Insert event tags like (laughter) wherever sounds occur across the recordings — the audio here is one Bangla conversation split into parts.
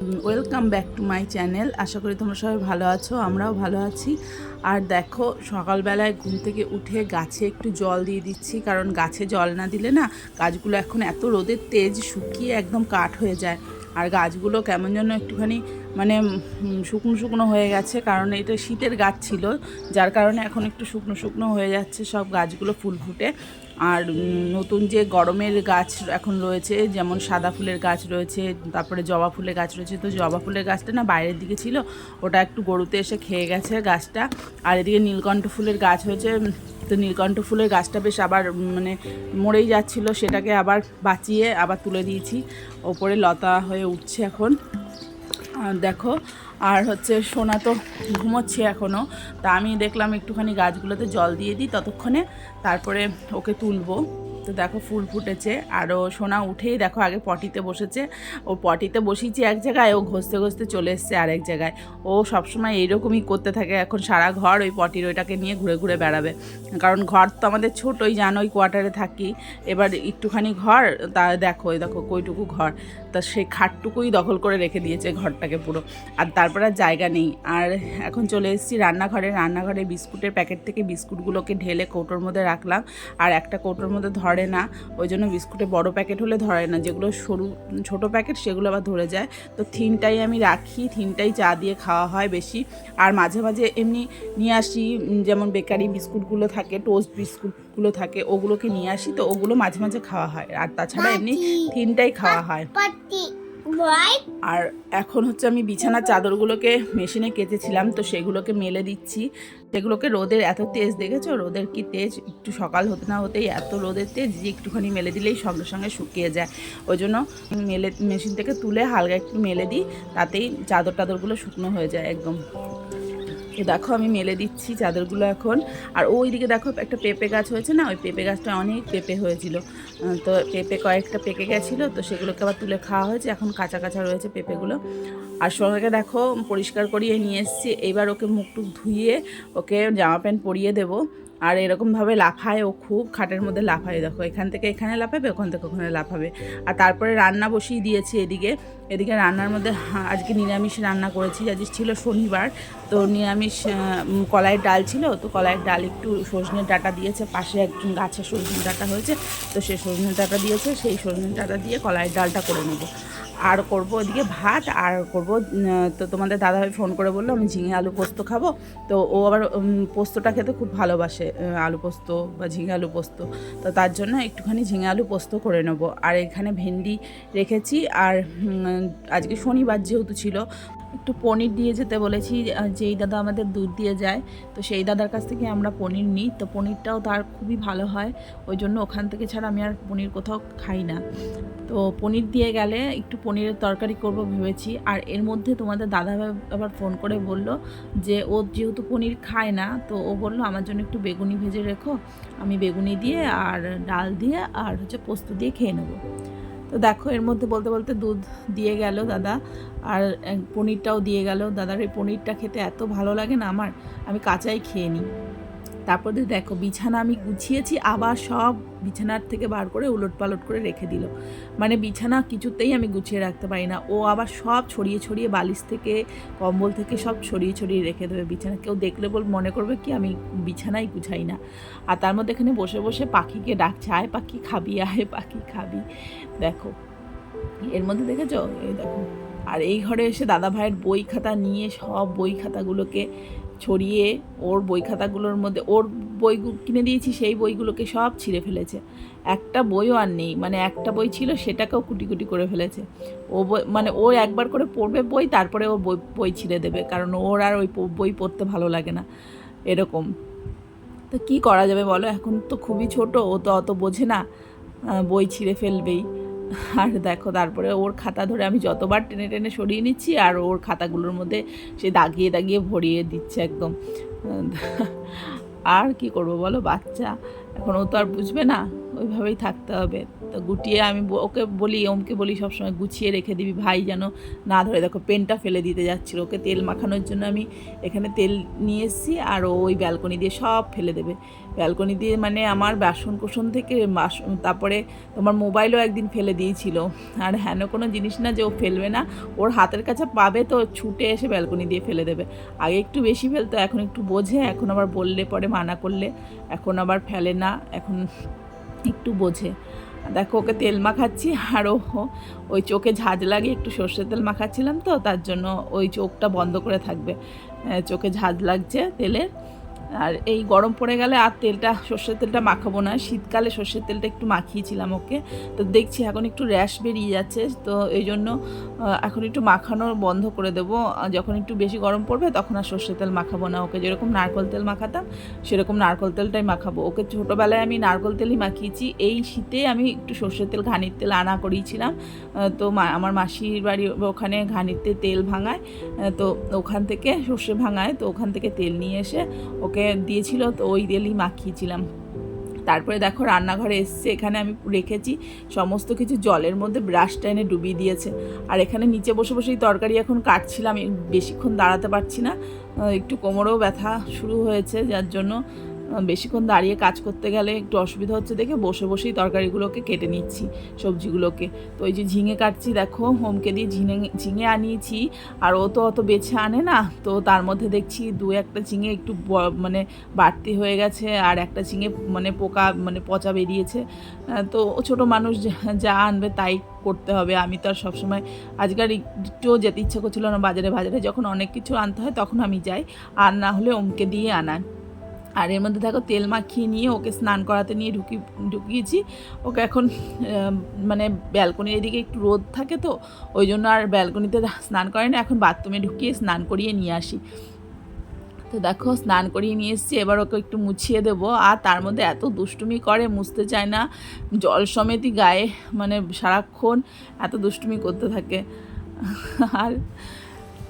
Welcome back to my channel আশা করি তোমরা সবাই ভালো আছো, আমরাও ভালো আছি। আর দেখো, সকালবেলায় ঘুম থেকে উঠে গাছে একটু জল দিয়ে দিচ্ছি, কারণ গাছে জল না দিলে না গাছগুলো এখন এত রোদের তেজ শুকিয়ে একদম কাঠ হয়ে যায়। আর গাছগুলো কেমন যেন একটুখানি মানে শুকনো শুকনো হয়ে গেছে, কারণ এটা শীতের গাছ ছিল, যার কারণে এখন একটু শুকনো শুকনো হয়ে যাচ্ছে সব গাছগুলো ফুল ফুটে আর নতুন যে গরমের গাছ এখন রয়েছে, যেমন সাদা ফুলের গাছ রয়েছে, তারপরে জবা ফুলের গাছ রয়েছে, তো জবা ফুলের গাছটা না বাইরের দিকে ছিল, ওটা একটু গরুতে এসে খেয়ে গেছে গাছটা। আর এদিকে নীলকণ্ঠ ফুলের গাছ হয়েছে, তো নীলকণ্ঠ ফুলের গাছটা বেশ আবার মানে মরেই যাচ্ছিল, সেটাকে আবার বাঁচিয়ে আবার তুলে দিয়েছি। ওপরে লতা হয়ে উঠছে এখন। দেখো আর হচ্ছে সোনা তো ঘুমোচ্ছে এখনও তা আমি দেখলাম একটুখানি গাছগুলোতে জল দিয়ে দিই, ততক্ষণে তারপরে ওকে তুলবো। তো দেখো ফুল ফুটেছে আরও সোনা উঠেই দেখো আগে পটিতে বসেছে। ও পটিতে বসিয়েছি এক জায়গায়, ও ঘষতে ঘষতে চলে এসছে আরেক জায়গায়। ও সবসময় এইরকমই করতে থাকে, এখন সারা ঘর ওই পটির ওইটাকে নিয়ে ঘুরে ঘুরে বেড়াবে। কারণ ঘর তো আমাদের ছোটোই জানোই কোয়ার্টারে থাকি। এবার একটুখানি ঘর, তা দেখো ওই দেখো কইটুকু ঘর। তা সেই খাটটুকুই দখল করে রেখে দিয়েছে ঘরটাকে পুরো। আর তারপর আর জায়গা নেই। আর এখন চলে এসেছি রান্নাঘরে। রান্নাঘরে বিস্কুটের প্যাকেট থেকে বিস্কুটগুলোকে ঢেলে কৌটোর মধ্যে রাখলাম। আর একটা কৌটোর মধ্যে ধরে না ওই জন্য বিস্কুটে বড় প্যাকেট হলে ধরে না যেগুলো সরু ছোট প্যাকেট সেগুলো আবার ধরে যায়। তো থিনটাই আমি রাখি থিনটাই চা দিয়ে খাওয়া হয় বেশি। আর মাঝে মাঝে এমনি নিয়ে আসি যেমন বেকারি বিস্কুটগুলো থাকে টোস্ট বিস্কুটগুলো থাকে ওগুলোকে নিয়ে আসি তো ওগুলো মাঝে মাঝে খাওয়া হয়। আর তাছাড়া এমনি থিনটাই খাওয়া হয়। আর এখন হচ্ছে আমি বিছানার চাদরগুলোকে মেশিনে কেচেছিলাম, তো সেগুলোকে মেলে দিচ্ছি। সেগুলোকে রোদের এত তেজ, দেখেছ? রোদের কি তেজ? একটু সকাল হতে না হতেই এত রোদের তেজ যে একটুখানি মেলে দিলেই সঙ্গে সঙ্গে শুকিয়ে যায়। ওই জন্য মেলে, মেশিন থেকে তুলে হালকা একটু মেলে দিই, তাতেই চাদর টাদরগুলো শুকনো হয়ে যায় একদম। দেখো আমি মেলে দিচ্ছি চাদরগুলো এখন। আর ওইদিকে দেখো একটা পেঁপে গাছ হয়েছে না? ওই পেঁপে গাছটা অনেক পেঁপে হয়েছিল। তো পেঁপে কয়েকটা পেকে গেছিল, তো সেগুলোকে আবার তুলে খাওয়া হয়েছে। এখন কাঁচা কাঁচা রয়েছে পেঁপেগুলো। আর সোনাকে দেখো, পরিষ্কার করিয়ে নিয়ে এসছি। এইবার ওকে মুখ টুক ধুইয়ে ওকে জামা প্যান্ট পরিয়ে দেবো। আর এরকমভাবে লাফায় ও খুব খাটের মধ্যে লাফায়, দেখো, এখান থেকে এখানে লাফাবে, ওখান থেকে ওখানে লাফাবে। আর তারপরে রান্না বসিয়ে দিয়েছি এদিকে। এদিকে রান্নার মধ্যে আজকে নিরামিষ রান্না করেছি। আজ ছিল শনিবার, তো নিরামিষ কলাইয়ের ডাল ছিল। তো কলাইয়ের ডাল একটু সজনের ডাটা দিয়েছে। পাশে একজন গাছে সজনের ডাটা হয়েছে, তো সেই সজনের ডাটা দিয়েছে। সেই সজনের ডাটা দিয়ে কলাইয়ের ডালটা করে নেব। আর করব ওদিকে ভাত, আর করব তো তোমাদের দাদাভাই ফোন করে বলল, আমি ঝিঙে আলু পোস্ত খাব। তো ও আবার পোস্তটা খেতে খুব ভালোবাসে আলু পোস্ত বা ঝিঙে আলু পোস্ত। তো তার জন্য একটুখানি ঝিঙে আলু পোস্ত করে নেব। আর এখানে ভেন্ডি রেখেছি, আর আজকে শনিবার যেহেতু ছিল একটু পনির দিয়ে যেতে বলেছি যেই দাদা আমাদের দুধ দিয়ে যায়, তো সেই দাদার কাছ থেকে আমরা পনির নিই, তো পনিরটাও তার খুবই ভালো হয়, ওই জন্য ওখান থেকে ছাড়া আমি আর পনির কোথাও খাই না। তো পনির দিয়ে গেলে একটু পনিরের তরকারি করব ভেবেছি, আর এর মধ্যে তোমাদের দাদা আবার ফোন করে বলল যে, ও যেহেতু পনির খায় না, তো ও বলল আমার জন্য একটু বেগুনি ভেজে রেখো, আমি বেগুনি দিয়ে আর ডাল দিয়ে আর হচ্ছে পোস্ত দিয়ে খেয়ে নেব। তো দেখো, এর মধ্যে বলতে বলতে দুধ দিয়ে গেল দাদা, আর পনিরটাও দিয়ে গেল। দাদার এই পনিরটা খেতে এত ভালো লাগে না আমার, আমি কাঁচাই খেয়ে নিই। তারপরে দেখো, বিছানা আমি গুছিয়েছি, আবার সব বিছানার থেকে বার করে উলট পালট করে রেখে দিল। মানে বিছানা কিছুতেই আমি গুছিয়ে রাখতে পারি না। ও আবার সব ছড়িয়ে ছড়িয়ে বালিশ থেকে, কম্বল থেকে সব ছড়িয়ে ছড়িয়ে রেখে দেবে বিছানা। কেউ দেখলে বল, মনে করবে কি আমি বিছানাই গুছাই না। আর তার মধ্যে এখানে বসে বসে পাখিকে ডাকছে, আয় পাখি খাবি, আয় পাখি খাবি। দেখো, এর মধ্যে দেখেছ? এই দেখো। আর এই ঘরে এসে দাদা ভাইয়ের বই খাতা নিয়ে সব বই খাতাগুলোকে ছড়িয়ে ওর বই খাতাগুলোর মধ্যে, ওর বই কিনে দিয়েছি, সেই বইগুলোকে সব ছিঁড়ে ফেলেছে। একটা বইও আর নেই মানে একটা বই ছিল, সেটাকেও কুটি কুটি করে ফেলেছে। ও বই মানে ও একবার করে পড়বে বই, তারপরে ও বই বই ছিঁড়ে দেবে, কারণ ওর আর ওই বই পড়তে ভালো লাগে না, এরকম। তো কি করা যাবে বলো? এখন তো খুবই ছোট, ও তো অত বোঝে না বই ছিঁড়ে ফেলবেই। (laughs) আর দেখো, তারপরে ওর খাতা ধরে আমি যতবার টেনে টেনে সরিয়ে নিচ্ছি আর ওর খাতাগুলোর মধ্যে সে দাগিয়ে দাগিয়ে ভরিয়ে দিচ্ছে একদম। (laughs) আর কি করব বলো, বাচ্চা। এখন ও তো আর বুঝবে না। ওইভাবেই থাকতে হবে। তো গুটিয়ে আমি ওকে বলি, ওমকে বলি, সবসময় গুছিয়ে রেখে দিবি ভাই, যেন না ধরে। দেখো, পেনটা ফেলে দিতে যাচ্ছিল। ওকে তেল মাখানোর জন্য আমি এখানে তেল নিয়ে এসেছি আর ওই ব্যালকনি দিয়ে সব ফেলে দেবে। ব্যালকনি দিয়ে মানে আমার বাসন কোসন থেকে তারপরে তোমার মোবাইলও একদিন ফেলে দিয়েছিল। আর হেন কোনো জিনিস না যে ও ফেলবে না। ওর হাতের কাছে পাবে তো, ছুটে এসে ব্যালকনি দিয়ে ফেলে দেবে। আগে একটু বেশি ফেলতো, এখন একটু বোঝে, এখন আবার বললে পরে মানা করলে। এখন আবার ফেলে না, এখন একটু বোঝে। দেখো ওকে তেল মাখাচ্ছি, আর ও ওই চোখে ঝাঁজ লাগে একটু সর্ষের তেল মাখাচ্ছিলাম তো, তার জন্য ওই চোখটা বন্ধ করে থাকবে। চোখে ঝাঁজ লাগছে তেলের। আর এই গরম পড়ে গেলে আর তেলটা, সর্ষের তেলটা মাখাবো না। শীতকালে সর্ষের তেলটা একটু মাখিয়েছিলাম ওকে। তো দেখছি এখন একটু র্যাশ বেরিয়ে যাচ্ছে, তো এই জন্য এখন একটু মাখানো বন্ধ করে দেবো। যখন একটু বেশি গরম পড়বে, তখন আর সর্ষের তেল মাখাবো না ওকে। যেরকম নারকল তেল মাখাতাম, সেরকম নারকল তেলটাই মাখাবো। ওকে ছোটোবেলায় আমি নারকল তেলই মাখিয়েছি। এই শীতে আমি একটু সর্ষের তেল ঘানির তেল আনা করিয়েছিলাম তো আমার মাসির বাড়ি ওখানে ঘানিতে তেল ভাঙায়। তো ওখান থেকে সর্ষে ভাঙায়, তো ওখান থেকে তেল নিয়ে এসে ওকে দিয়েছিল, তো ওই তেলই মাখিয়েছিলাম। তারপরে দেখো রান্নাঘরে এসছে, এখানে আমি রেখেছি সমস্ত কিছু, জলের মধ্যে ব্রাশটা এনে ডুবিয়ে দিয়েছে। আর এখানে নিচে বসে বসেই তরকারি এখন কাটছিলাম বেশিক্ষণ দাঁড়াতে পারছি না। একটু কোমরেও ব্যথা শুরু হয়েছে, যার জন্য বেশিক্ষণ দাঁড়িয়ে কাজ করতে গেলে একটু অসুবিধা হচ্ছে দেখে বসে বসেই তরকারিগুলোকে কেটে নিচ্ছি, সবজিগুলোকে। তো ওই যে ঝিঙে কাটছি, দেখো, হোমকে দিয়ে ঝিঙে ঝিঙে আনিয়েছি, আর ও তো অত বেছে আনে না, তো তার মধ্যে দেখছি দু একটা ঝিঙে একটু মানে বাড়তি হয়ে গেছে, আর একটা ঝিঙে মানে পোকা মানে পচা বেরিয়েছে। তো ছোটো মানুষ যা- যা আনবে তাই করতে হবে। আমি তো আর সবসময় আজকাল একটুও যেতে ইচ্ছে করছিল না, বাজারে বাজারে যখন অনেক কিছু আনতে হয় তখন আমি যাই, আর না হলে ওমকে দিয়ে আনাই আর এর মধ্যে দেখো তেল মাখিয়ে নিয়ে ওকে স্নান করাতে নিয়ে ঢুকি, ঢুকিয়েছি। ওকে এখন মানে ব্যালকনির এদিকে একটু রোদ থাকে তো, ওই জন্য আর ব্যালকনিতে স্নান করে না, এখন বাথরুমে ঢুকিয়ে স্নান করিয়ে নিয়ে আসি। তো দেখো স্নান করিয়ে নিয়ে এসেছি, এবার ওকে একটু মুছিয়ে দেবো। আর তার মধ্যে এত দুষ্টুমি করে, মুছতে চায় না। জল সমেতই গায়ে মানে সারাক্ষণ এত দুষ্টুমি করতে থাকে। আর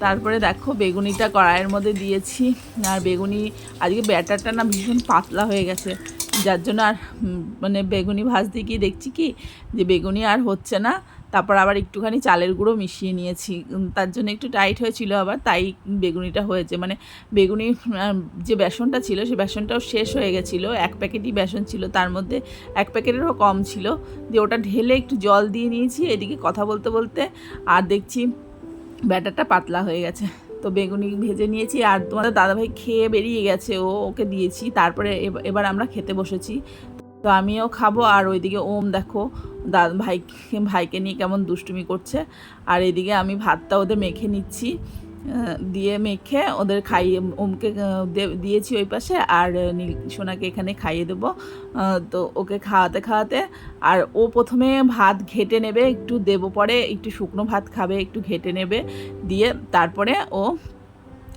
তারপরে দেখো বেগুনিটা কড়াইয়ের মধ্যে দিয়েছি। আর বেগুনি, আজকে ব্যাটারটা না ভীষণ পাতলা হয়ে গেছে। যার জন্য আর মানে বেগুনি ভাজতে গিয়ে দেখছি কি, যে বেগুনি আর হচ্ছে না। তারপর আবার একটুখানি চালের গুঁড়ো মিশিয়ে নিয়েছি। তার জন্য একটু টাইট হয়েছিল আবার, তাই বেগুনিটা হয়েছে। মানে বেগুনি যে বেসনটা ছিল, সে বেসনটাও শেষ হয়ে গেছিল। এক প্যাকেটই বেসন ছিল, তার মধ্যে এক প্যাকেটেরও কম ছিল। দিয়ে ওটা ঢেলে একটু জল দিয়ে নিয়েছি। এদিকে কথা বলতে বলতে আর দেখছি ব্যাটারটা পাতলা হয়ে গেছে। তো বেগুনি ভেজে নিয়েছি আর তোমাদের দাদাভাই খেয়ে বেরিয়ে গেছে, ও ওকে দিয়েছি। তারপরে এব- এবার আমরা খেতে বসেছি। তো আমিও খাব আর ওইদিকে ওম দেখো দাদা ভাই, ভাইকে নিয়ে কেমন দুষ্টুমি করছে। আর এদিকে আমি ভাতটা ওদের মেখে নিচ্ছি। দিয়ে মেখে ওদের খাইয়ে, ওমকে দিয়েছি ওই পাশে আর নীল, সোনাকে এখানে খাইয়ে দেবো। তো ওকে খাওয়াতে খাওয়াতে আর ও প্রথমে ভাত ঘেটে নেবে, একটু দেবো পরে, একটু শুকনো ভাত খাবে, একটু ঘেটে নেবে, দিয়ে তারপরে ও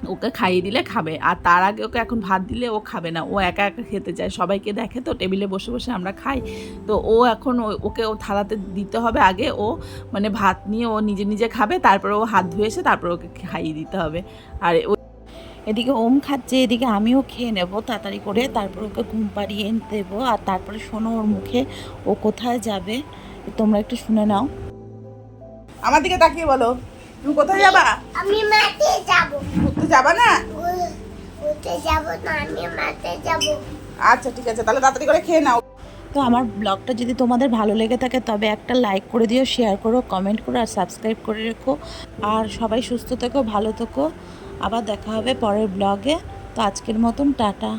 ওকে খাইয়ে দিলে খাবে। আর তার আগে ওকে এখন ভাত দিলে ও খাবে না। ও একা একা খেতে চায়। সবাইকে দেখে তো, টেবিলে বসে বসে আমরা খাই। তো ও এখন ওকে ও থালাতে দিতে হবে আগে। ও মানে ভাত নিয়ে ও নিজে নিজে খাবে। তারপরে ও হাত ধুয়ে এসে তারপরে ওকে খাইয়ে দিতে হবে। আর ও এদিকে ওম খাচ্ছে, এদিকে আমিও খেয়ে নেব তাড়াতাড়ি করে। তারপর ওকে ঘুম পাড়িয়ে দেবো। আর তারপরে শোনো ওর মুখে, ও কোথায় যাবে? তোমরা একটু শুনে নাও। আমার দিকে তাকিয়ে বলো, তুমি কোথায় যাবা? আমি মাঠে যাব। যাবা না? ঘুরতে যাব না আমি মাঠে যাব। আচ্ছা ঠিক আছে তাহলে তাড়াতাড়ি করে খেয়ে নাও। তো আমার ব্লগটা যদি তোমাদের ভালো লেগে থাকে তবে একটা লাইক করে দিও শেয়ার করো কমেন্ট করো আর সাবস্ক্রাইব করে রেখো। আর সবাই সুস্থ থেকো ভালো থেকো। আবার দেখা হবে পরের ব্লগে। তো আজকের মতন টাটা।